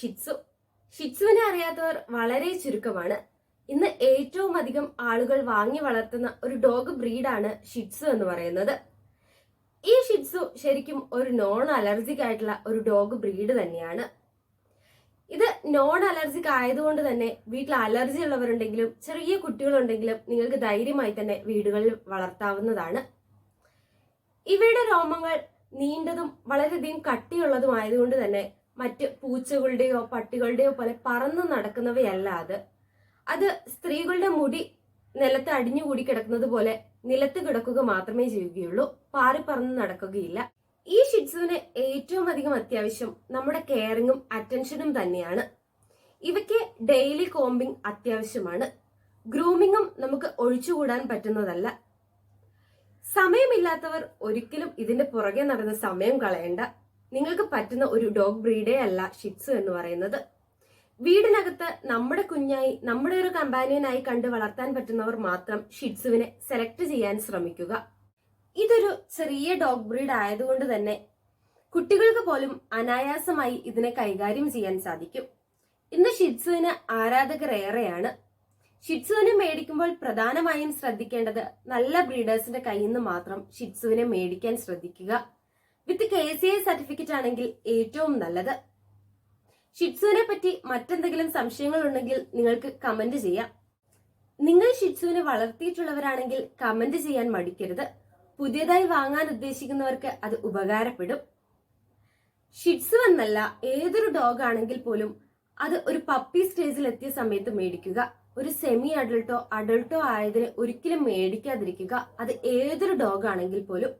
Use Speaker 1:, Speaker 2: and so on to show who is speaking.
Speaker 1: Shih Tzu ഷിറ്റ്സുവിനെ അറിയാത്തവർ വളരെ ചുരുക്കമാണ്. ഇന്ന് ഏറ്റവും അധികം ആളുകൾ വാങ്ങി വളർത്തുന്ന ഒരു ഡോഗ് ബ്രീഡാണ് ഷിറ്റ്സു എന്ന് പറയുന്നത്. ഈ ഷിറ്റ്സു ശരിക്കും ഒരു നോൺ അലർജിക് ആയിട്ടുള്ള ഒരു ഡോഗ് ബ്രീഡ് തന്നെയാണ്. ഇത് നോൺ അലർജിക് ആയതുകൊണ്ട് തന്നെ വീട്ടിൽ അലർജി ഉള്ളവരുണ്ടെങ്കിലും ചെറിയ കുട്ടികളുണ്ടെങ്കിലും നിങ്ങൾക്ക് ധൈര്യമായി തന്നെ വീടുകളിൽ വളർത്താവുന്നതാണ്. ഇവയുടെ രോമങ്ങൾ നീണ്ടതും വളരെയധികം കട്ടിയുള്ളതും ആയതുകൊണ്ട് തന്നെ മറ്റ് പൂച്ചകളുടെയോ പട്ടികളുടെയോ പോലെ പറന്നു നടക്കുന്നവയല്ല അത്. അത് സ്ത്രീകളുടെ മുടി നിലത്ത് അടിഞ്ഞുകൂടി കിടക്കുന്നത് പോലെ നിലത്ത് കിടക്കുക മാത്രമേ ചെയ്യുകയുള്ളൂ. പാറി പറന്ന് നടക്കുകയില്ല. ഈ ഷിറ്റ്സുവിന് ഏറ്റവും അധികം അത്യാവശ്യം നമ്മുടെ കെയറിങ്ങും അറ്റൻഷനും തന്നെയാണ്. ഇവയ്ക്ക് ഡെയിലി കോമ്പിംഗ് അത്യാവശ്യമാണ്. ഗ്രൂമിങ്ങും നമുക്ക് ഒഴിച്ചുകൂടാൻ പറ്റുന്നതല്ല. സമയമില്ലാത്തവർ ഒരിക്കലും ഇതിന്റെ പുറകെ നടന്ന് സമയം കളയണ്ട. നിങ്ങൾക്ക് പറ്റുന്ന ഒരു ഡോഗ് ബ്രീഡേ അല്ല ഷിറ്റ്സു എന്ന് പറയുന്നത്. വീടിനകത്ത് നമ്മുടെ കുഞ്ഞായി നമ്മുടെ ഒരു കമ്പാനിയനായി കണ്ട് വളർത്താൻ പറ്റുന്നവർ മാത്രം ഷിറ്റ്സുവിനെ സെലക്ട് ചെയ്യാൻ ശ്രമിക്കുക. ഇതൊരു ചെറിയ ഡോഗ് ബ്രീഡ് ആയതുകൊണ്ട് തന്നെ കുട്ടികൾക്ക് പോലും അനായാസമായി ഇതിനെ കൈകാര്യം ചെയ്യാൻ സാധിക്കും. ഇന്ന് ഷിറ്റ്സുവിന് ആരാധകർ ഏറെയാണ്. ഷിറ്റ്സുവിനെ മേടിക്കുമ്പോൾ പ്രധാനമായും ശ്രദ്ധിക്കേണ്ടത് നല്ല ബ്രീഡേഴ്സിന്റെ കയ്യിൽ നിന്ന് മാത്രം ഷിറ്റ്സുവിനെ മേടിക്കാൻ ശ്രദ്ധിക്കുക. With K C I certificate ആണെങ്കിൽ ഏറ്റവും നല്ലത്. ഷിറ്റ്സുവിനെ പറ്റി മറ്റെന്തെങ്കിലും സംശയങ്ങൾ ഉണ്ടെങ്കിൽ നിങ്ങൾക്ക് കമന്റ് ചെയ്യാം. നിങ്ങൾ ഷിറ്റ്സുവിനെ വളർത്തിയിട്ടുള്ളവരാണെങ്കിൽ കമന്റ് ചെയ്യാൻ മടിക്കരുത്. പുതിയതായി വാങ്ങാൻ ഉദ്ദേശിക്കുന്നവർക്ക് അത് ഉപകാരപ്പെടും. ഷിറ്റ്സു എന്നല്ല ഏതൊരു ഡോഗ് ആണെങ്കിൽ പോലും അത് ഒരു പപ്പി സ്റ്റേജിൽ എത്തിയ സമയത്ത് മേടിക്കുക. ഒരു സെമി അഡൾട്ടോ അഡൾട്ടോ ആയതിനെ ഒരിക്കലും മേടിക്കാതിരിക്കുക. അത് ഏതൊരു ഡോഗ് ആണെങ്കിൽ പോലും